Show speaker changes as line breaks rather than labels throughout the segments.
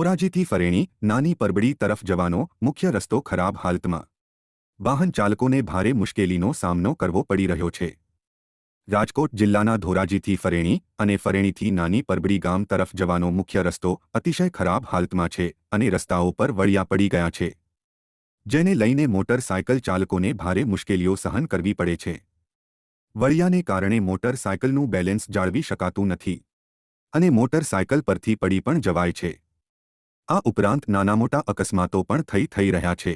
ધોરાજીથી ફરેણી નાની પરબડી તરફ જવાનો મુખ્ય રસ્તો ખરાબ હાલતમાં. વાહન ચાલકોને ભારે મુશ્કેલીનો સામનો કરવો પડી રહ્યો છે. રાજકોટ જિલ્લાના ધોરાજીથી ફરેણી અને ફરેણીથી નાની પરબડી ગામ તરફ જવાનો મુખ્ય રસ્તો અતિશય ખરાબ હાલતમાં છે અને રસ્તાઓ પર વળિયા પડી ગયા છે. જેને લઈને મોટરસાયકલ ચાલકોને ભારે મુશ્કેલીઓ સહન કરવી પડે છે. વળિયાને કારણે મોટરસાયકલનું બેલેન્સ જાળવી શકાતું નથી. અને મોટરસાયકલ પરથી પડી પણ જવાય છે. આ ઉપરાંત નાના મોટા અકસ્માતો પણ થઈ થઈ રહ્યા છે.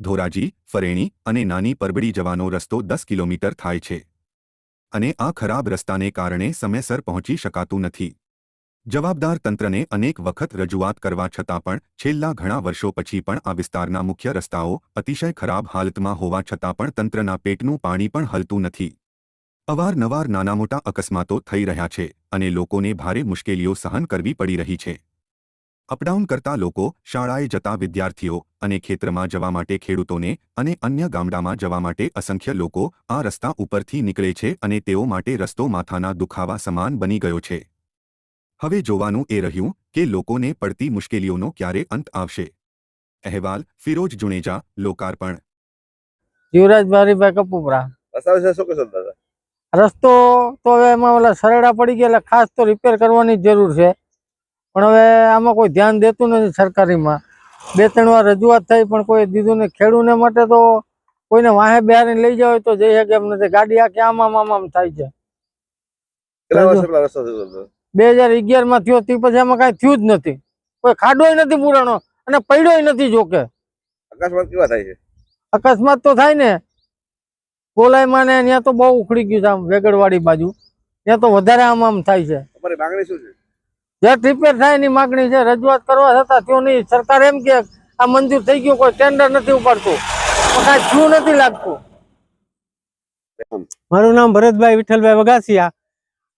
ધોરાજી, ફરેણી અને નાની પરબડી જવાનો રસ્તો દસ કિલોમીટર થાય છે. અને આ ખરાબ રસ્તાને કારણે સમયસર પહોંચી શકાતું નથી. જવાબદાર તંત્રને અનેક વખત રજૂઆત કરવા છતાં પણ છેલ્લા ઘણા વર્ષો પછી પણ આ વિસ્તારના મુખ્ય રસ્તાઓ અતિશય ખરાબ હાલતમાં હોવા છતાં પણ તંત્રના પેટનું પાણી પણ હલતું નથી. અવારનવાર નાના મોટા અકસ્માતો થઈ રહ્યા છે અને લોકોને ભારે મુશ્કેલીઓ સહન કરવી પડી રહી છે. અપડાઉન કરતા લોકો શાળાએ જતા વિદ્યાર્થીઓ અને ખેતરમાં જવા માટે ખેડૂતોને અને અન્ય ગામડામાં જવા માટે અસંખ્ય લોકો આ રસ્તા ઉપરથી નીકળે છે અને તેઓ માટે રસ્તો માથાના દુખાવા સમાન બની ગયો છે. હવે જોવાનું એ રહ્યું કે લોકોને પડતી મુશ્કેલીઓનો ક્યારે અંત આવશે. અહેવાલ ફિરોજ જુણેજા લોકાર્પણ.
જીવરાજભાઈ કપુપરા.
રસ્તા
તો હવે એમાં ઓલા સરડા પડી ગયા એટલે ખાસ તો રિપેર કરવાની જરૂર છે. પણ હવે આમાં કોઈ ધ્યાન દેતું નથી સરકારીમાં. બે ત્રણ વાર રજૂઆત થઈ પણ કોઈ દીધું નહીં ખેડૂને માટે તો કોઈને વાહે બિહારીને લઈ જાવ તો જઈ શકે એમ નથી. ગાડી આખી આમ આમ આમ થાય છે. બે હજાર અગિયારમાં થયો તે પછી આમાં કાંઈ થયું જ નથી. કોઈ ખાડોય નથી પુરાણો અને પડ્યોય નથી જોકે.
અકસ્માત કેવા થાય છે?
અકસ્માત તો થાય ને. કોલાયમાં ને ત્યાં તો બહુ ઉખડી ગયું છે આમ વેગડવાડી બાજુ. ત્યાં તો વધારે આમ આમ થાય છે.
તમારી માંગણી શું છે?
જે રિપેર થાય એની માગણી છે રજૂઆત કરવા છતાં થયો નહીં સરકાર એમ કે આ મંજૂર થઈ ગયું, કોઈ ટેન્ડર નથી ઉપાડતું. કાંઈ થયું નથી લાગતું.
મારું નામ ભરતભાઈ વિઠ્ઠલભાઈ વગાસિયા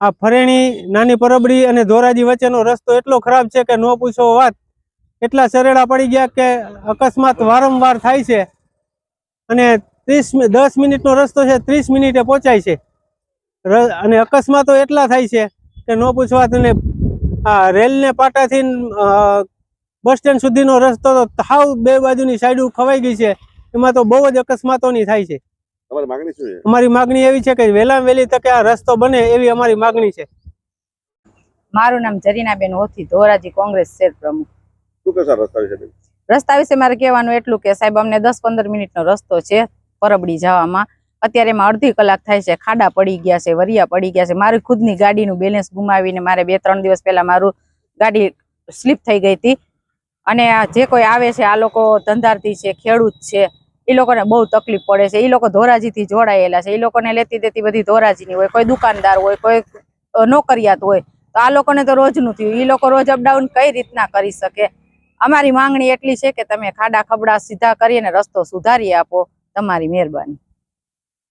આ ફરેણી, નાની પરબડી અને ધોરાજી વચ્ચેનો રસ્તો એટલો ખરાબ છે કે ન પૂછો વાત. એટલા સરેડા પડી ગયા કે અકસ્માત વારંવાર થાય છે. અને ત્રીસ દસ મિનિટનો રસ્તો છે, ત્રીસ મિનિટે પહોંચાય છે. અને અકસ્માતો એટલા થાય છે કે ન પૂછવા તને આ રેલને પાટાથી બસ સ્ટેન્ડ સુધીનો રસ્તો તો હાવ બે બાજુની સાઈડ ખવાઈ ગઈ છે. એમાં તો બહુ જ અકસ્માતોની થાય છે.
તમારી માંગણી શું છે?
અમારી માગણી એવી છે કે વહેલામાં વહેલી તકે આ રસ્તો બને એવી અમારી માગણી છે.
મારું નામ જરીનાબેન હોથી ધોરાજી કોંગ્રેસ શેર પ્રમુખ.
શું કહેશો રસ્તા વિશે
રસ્તા વિશે મારે કહેવાનું એટલું કે સાહેબ અમને દસ પંદર મિનિટનો રસ્તો છે પરબડી જવામાં. અત્યારે એમાં અડધી કલાક થાય છે. ખાડા પડી ગયા છે, વરિયા પડી ગયા છે. મારી ખુદની ગાડીનું બેલેન્સ ગુમાવીને મારે બે ત્રણ દિવસ પહેલા મારું ગાડી સ્લીપ થઈ ગઈ હતી. અને જે કોઈ આવે છે, આ લોકો ધંધાર્થી છે, ખેડૂત છે, એ લોકોને બહુ તકલીફ પડે છે. એ લોકો ધોરાજીથી જોડાયેલા છે. એ લોકોને લેતી દેતી બધી ધોરાજીની હોય, કોઈ દુકાનદાર હોય, કોઈ નોકરિયાત હોય, તો આ લોકોને તો રોજનું થયું. એ લોકો રોજ અપડાઉન કઈ રીતના કરી શકે? અમારી માંગણી એટલી છે કે તમે ખાડા ખબડા સીધા કરીને રસ્તો સુધારી આપો. તમારી મહેરબાની.